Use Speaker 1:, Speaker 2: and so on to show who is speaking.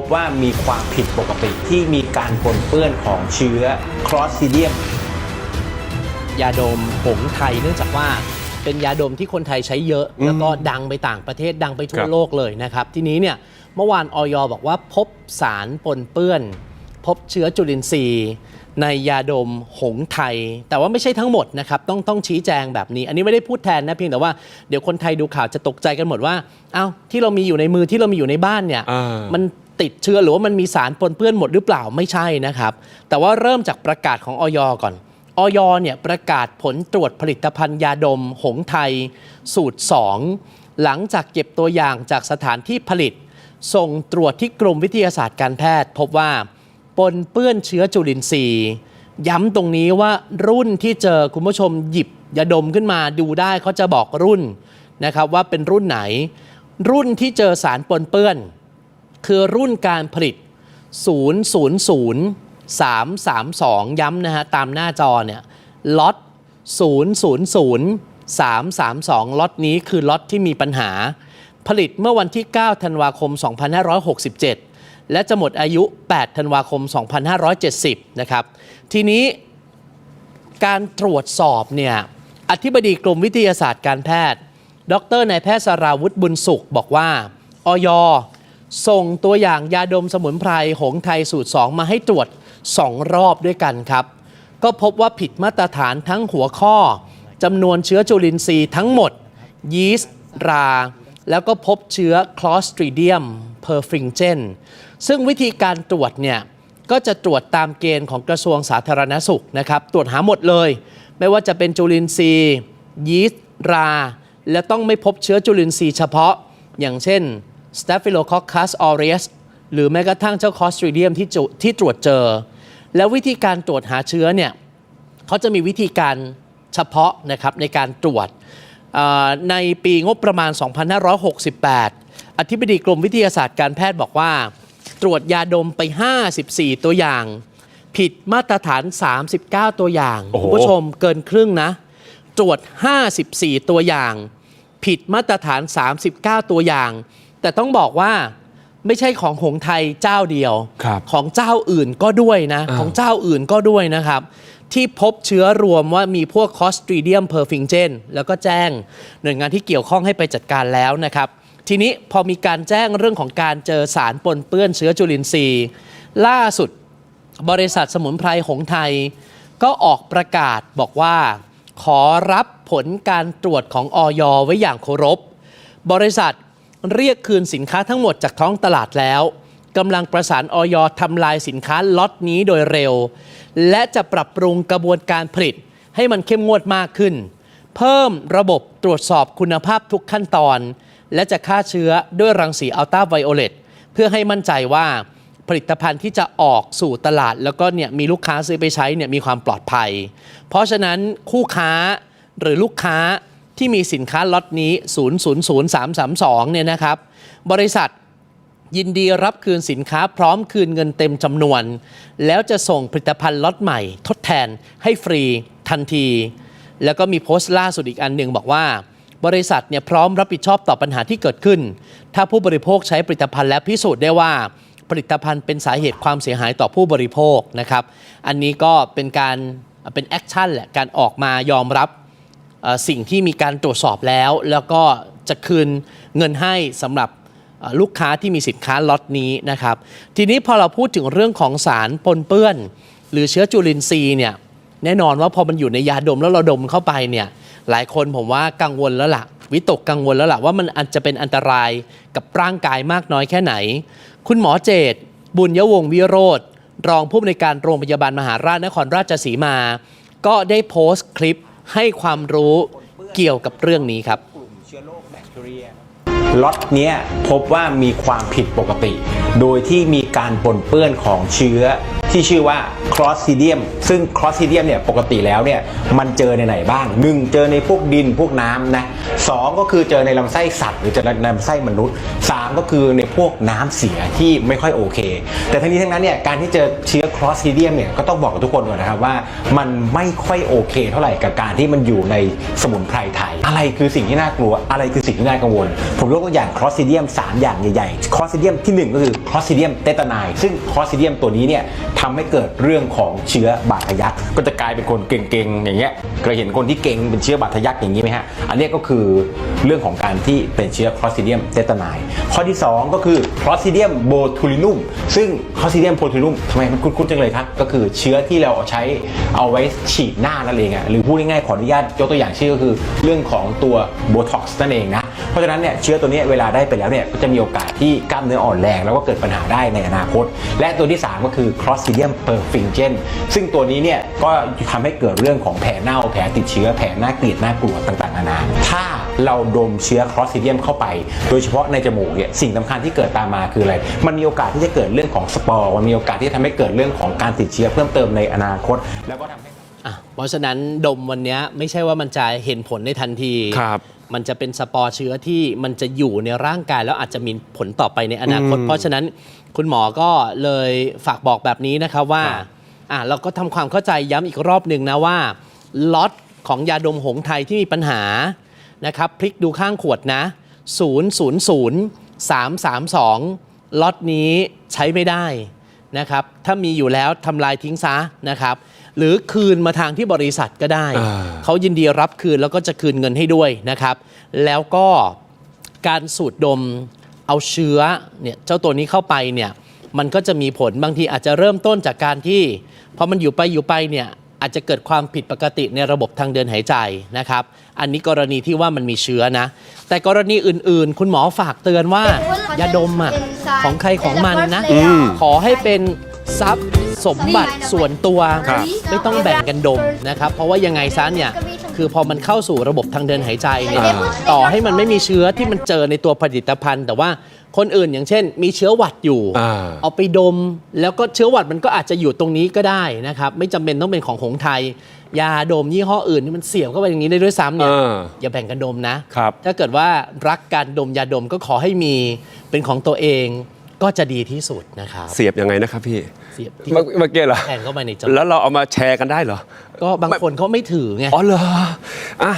Speaker 1: พบว่ามีความผิดปกติที่มีการปนเปื้อนของเชื้อคลอสซิเดียม
Speaker 2: ยาดมผงไทยเนื่องจากว่าเป็นยาดมที่คนไทยใช้เยอะ
Speaker 1: อืม
Speaker 2: แล้วก็ดังไปต่างประเทศดังไปทั่
Speaker 1: ควรับ
Speaker 2: โลกเลยนะครับ ทีนี้เนี่ยเมื่อวานออยบอกว่าพบสารปนเปื้อน พบเชื้อจุลินทรีย์ ในยาดมหงไทย แต่ว่าไม่ใช่ทั้งหมดนะครับ ต้องต้องชี้แจงแบบนี้ อันนี้ไม่ได้พูดแทนนะเพียงแต่ว่าเดี๋ยวคนไทยดูข่าวจะตกใจกันหมดว่าเอ้าที่เรามีอยู่ในมือที่เรามีอยู่ในบ้านเนี่ย
Speaker 1: อ่ามั
Speaker 2: มัน ติดเชื้อหรือว่ามันมีสารปนเปื้อนหมดหรือเปล่าไม่ใช่นะครับ แต่ว่าเริ่มจากประกาศของออยก่อนออยเนี่ยประกาศผลตรวจผลิตภัณฑ์ยาดม หงไทย สูตร 2 หลังจากเก็บตัวอย่างจากสถานที่ผลิต ส่งตรวจที่กรมวิทยาศาสตร์การแพทย์ พบว่าปนเปื้อนเชื้อจุลินทรีย์ ย้ำตรงนี้ว่ารุ่นที่เจอคุณผู้ชมหยิบยาดมขึ้นมาดูได้เขาจะบอกรุ่นนะครับว่าเป็นรุ่นไหน รุ่นที่เจอสารปนเปื้อน คือรุ่นการผลิต 000 332 ย้ำนะฮะ ตามหน้าจอเนี่ยล็อต000 332 ล็อตนี้คือล็อตที่มีปัญหา ผลิตเมื่อวันที่ 9 ธันวาคม 2567 และจะหมดอายุ 8 ธันวาคม 2570 นะครับ ทีนี้การตรวจสอบเนี่ยอธิบดีกรมวิทยาศาสตร์การแพทย์ ดรนายแพทย์สราวุธบุญสุขบอกว่าออย ส่งตัวอย่างยาดมสมุนไพรหงไทยสูตร 2 มาให้ตรวจ 2 รอบด้วยกันครับ ก็พบว่าผิดมาตรฐานทั้งหัวข้อจำนวนเชื้อจุลินทรีย์ทั้งหมด ยีสต์รา แล้วก็พบเชื้อ Clostridium perfringens ซึ่งวิธีการตรวจเนี่ยก็จะตรวจตามเกณฑ์ของกระทรวงสาธารณสุขนะครับ ตรวจหาหมดเลย ไม่ว่าจะเป็นจุลินทรีย์ยีสต์รา และต้องไม่พบเชื้อจุลินทรีย์เฉพาะอย่างเช่น Staphylococcus aureus หรือแม้กระทั่งเจ้า Clostridium ที่จุที่ตรวจเจอ แล้ววิธีการตรวจหาเชื้อเนี่ยเขาจะมีวิธีการเฉพาะนะครับในการตรวจเอ่อในปีงบประมาณ 2568 อธิบดีกรมวิทยาศาสตร์การแพทย์บอกว่า ตรวจยาดมไป 54 ตัวอย่าง ผิดมาตรฐาน 39 ตัวอย่าง
Speaker 1: โอ้โห
Speaker 2: คุณผู้ชมเกินครึ่งนะ ตรวจ 54 ตัวอย่าง ผิดมาตรฐาน 39 ตัวอย่าง แต่ต้องบอกว่าไม่ใช่ของหงไทยเจ้าเดียว
Speaker 1: ครับ
Speaker 2: ของเจ้าอื่นก็ด้วยนะ
Speaker 1: อ่า
Speaker 2: ของเจ้าอื่นก็ด้วยนะครับ ที่พบเชื้อรวมว่ามีพวก Clostridium perfringens แล้วก็แจ้งหน่วยงานที่เกี่ยวข้องให้ไปจัดการแล้วนะครับ ทีนี้พอมีการแจ้งเรื่องของการเจอสารปนเปื้อนเชื้อจุลินทรีย์ ล่าสุด บริษัทสมุนไพรหงไทย ก็ออกประกาศบอกว่า ขอรับผลการตรวจของออยไว้อย่างเคารพ บริษัท เรียกคืนสินค้าทั้งหมดจากท้องตลาดแล้วกำลังประสานออยทำลายสินค้าล็อตนี้โดยเร็ว และจะปรับปรุงกระบวนการผลิตให้มันเข้มงวดมากขึ้น เพิ่มระบบตรวจสอบคุณภาพทุกขั้นตอน และจะฆ่าเชื้อด้วยรังสีอัลตราไวโอเลตเพื่อให้มั่นใจว่าผลิตภัณฑ์ที่จะออกสู่ตลาด แล้วก็เนี่ยมีลูกค้าซื้อไปใช้เนี่ยมีความปลอดภัย เพราะฉะนั้นคู่ค้าหรือลูกค้า ที่มีสินค้าล็อตนี้ 000332 เนี่ยนะครับ บริษัทยินดีรับคืนสินค้าพร้อมคืนเงินเต็มจำนวน แล้วจะส่งผลิตภัณฑ์ล็อตใหม่ ทดแทนให้ฟรีทันที แล้วก็มีโพสต์ล่าสุดอีกอันหนึ่งบอกว่า บริษัทเนี่ยพร้อมรับผิดชอบต่อปัญหาที่เกิดขึ้น ถ้าผู้บริโภคใช้ผลิตภัณฑ์และพิสูจน์ได้ว่าผลิตภัณฑ์เป็นสาเหตุความเสียหายต่อผู้บริโภคนะครับ อันนี้ก็เป็นการเป็นแอคชั่นแหละ การออกมายอมรับ สิ่งที่มีการตรวจสอบแล้ว แล้วก็จะคืนเงินให้สำหรับลูกค้าที่มีสินค้าล็อตนี้นะครับ ทีนี้พอเราพูดถึงเรื่องของสารปนเปื้อน หรือเชื้อจุลินทรีย์เนี่ยแน่นอนว่าพอมันอยู่ในยาดมแล้วเราดมเข้าไปเนี่ยหลายคนผมว่ากังวลแล้วล่ะ วิตกกังวลแล้วล่ะว่ามันอาจจะเป็นอันตรายกับร่างกายมากน้อยแค่ไหน คุณหมอเจต บุญยวงวิโรธรองผู้อำนวยการโรงพยาบาลมหาราชนครราชสีมา ก็ได้โพสต์คลิป ให้ความรู้เกี่ยวกับเรื่องนี้ครับ
Speaker 1: ล็อตเนี้ยพบว่ามีความผิดปกติ โดยที่มีการปนเปื้อนของเชื้อ ที่ชื่อว่า Clostridium ซึ่ง Clostridium เนี่ยปกติแล้วเนี่ยมันเจอในไหนบ้าง 1. เจอในพวกดินพวกน้ำนะสองก็คือเจอในลำไส้สัตว์ หรือจอในลำไส้มนุษย์ 3 ก็คือใน พวกน้ำเสียที่ไม่ค่อยโอเค แต่ทั้งนี้ทั้งนั้นเนี่ยการที่เจอเชื้อ Clostridium เนี่ยก็ต้องบอกกับทุกคนก่อนนะครับว่ามันไม่ค่อยโอเค เท่าไหร่กับการที่มันอยู่ในสมุนไพรไทย อะไรคือสิ่งที่น่ากลัวอะไรคือสิ่งที่น่ากังวล ผมยกตัวอย่าง Clostridium สามอย่างใหญ่ๆ Clostridium ที่หนึ่งก็คือ Clostridium tetani ซึ่ง Clostridium ตัวนี้เนี่ยทำให้เกิดเรื่องของเชื้อบาดทะยักก็จะกลายเป็นคนเก่งๆอย่างเงี้ยเคยเห็นคนที่เก่งเป็นเชื้อบาดทะยักอย่างนี้ไหมฮะอันนี้ก็คือเรื่องของการที่เป็นเชื้อ Clostridium tetani ข้อที่ 2 ก็คือ Clostridium botulinum ซึ่ง Clostridium botulinum ทำไมมันคุ้นๆจังเลยครับ ก็คือเชื้อที่เราเอาใช้เอาไว้ฉีดหน้านั่นเองอะหรือพูดง่ายๆขออนุญาตยกตัวอย่างชื่อก็คือ เรื่องของตัว Botox นั่นเองนะ เพราะฉะนั้นเนี่ยเชื้อตัวเนี้ยเวลาได้ไปแล้วเนี่ยก็จะมีโอกาสที่กล้ามเนื้ออ่อนแรง แล้วก็เกิดปัญหาได้ในอนาคต และตัวที่ 3 ก็คือ Clostridium perfringens ซึ่งตัวนี้เนี่ยก็ทำให้เกิดเรื่องของแผลเน่าแผลติดเชื้อแผลน่าเกลียดน่ากลัวต่างๆนานาถ้าเราดมเชื้อ Clostridium เข้าไป โดยเฉพาะในจมูกเนี่ยสิ่งสำคัญที่เกิดตามมาคืออะไร มันมีโอกาสที่จะเกิดเรื่องของสปอร์มันมีโอกาสที่จะทำให้เกิดเรื่องของการติดเชื้อเพิ่มเติมในอนาคต แล้วก็ทำให้
Speaker 2: อะเพราะฉะนั้นดมวันเนี้ยไม่ใช่ว่ามันจะเห็นผลในทันที
Speaker 3: ครับ
Speaker 2: มันจะเป็นสปอร์เชื้อที่มันจะอยู่ในร่างกาย แล้วอาจจะมีผลต่อไปในอนาคต เพราะฉะนั้นคุณหมอก็เลยฝากบอกแบบนี้นะครับว่าอะเราก็ทำความเข้าใจย้ำอีกรอบหนึ่งนะว่าล็อตของยาดมหงส์ไทยที่มีปัญหานะครับพลิกดูข้างขวดนะ 000 332 ล็อตนี้ใช้ไม่ได้นะครับ ถ้ามีอยู่แล้วทำลายทิ้งซะนะครับ หรือคืนมาทางที่บริษัทก็ได้
Speaker 3: อ่า
Speaker 2: เขายินดีรับคืนแล้วก็จะคืนเงินให้ด้วยนะครับ แล้วก็การสูดดมเอาเชื้อเนี่ยเจ้าตัวนี้เข้าไปเนี่ยมันก็จะมีผลบางทีอาจจะเริ่มต้นจากการที่พอมันอยู่ไปอยู่ไปเนี่ยอาจจะเกิดความผิดปกติในระบบทางเดินหายใจนะครับ อันนี้กรณีที่ว่ามันมีเชื้อนะ แต่กรณีอื่นๆ คุณหมอฝากเตือนว่า ยาดมอะของใครของมันนะ
Speaker 3: อืม
Speaker 2: ขอให้เป็นทรัพย์ สมบัติส่วนตัว
Speaker 3: ครับ
Speaker 2: ไม่ต้องแบ่งกันดมนะครับ เพราะว่ายังไงซะเนี่ยคือพอมันเข้าสู่ระบบทางเดินหายใจเนี่ย
Speaker 3: อ่า
Speaker 2: ต่อให้มันไม่มีเชื้อที่มันเจอในตัวผลิตภัณฑ์ แต่ว่าคนอื่นอย่างเช่น มีเชื้อหวัดอยู่
Speaker 3: อ่า
Speaker 2: เอาไปดมแล้วก็เชื้อหวัดมันก็อาจจะอยู่ตรงนี้ก็ได้นะครับ ไม่จำเป็นต้องเป็นของหงส์ไทย ยาดมยี่ห้ออื่นนี่มันเสียบเข้าไปอย่างนี้ได้ด้วยซ้ำเนี่ย
Speaker 3: เออ
Speaker 2: อย่าแบ่งกันดมนะ
Speaker 3: ครับ
Speaker 2: ถ้าเกิดว่ารักการดมยาดมก็ขอให้มีเป็นของตัวเอง ก็จะดีที่สุดนะครับ
Speaker 3: เสียบยังไงนะครับพี่
Speaker 2: เสียบที่
Speaker 3: เมื่อเมื่อกี้เหรอ
Speaker 2: แทงเข้าไปในจมูก
Speaker 3: แล้วเราเอามาแชร์กันได้เหรอ
Speaker 2: ก็บางคนเขาไม่ถือไง
Speaker 3: อ๋อเหรออะ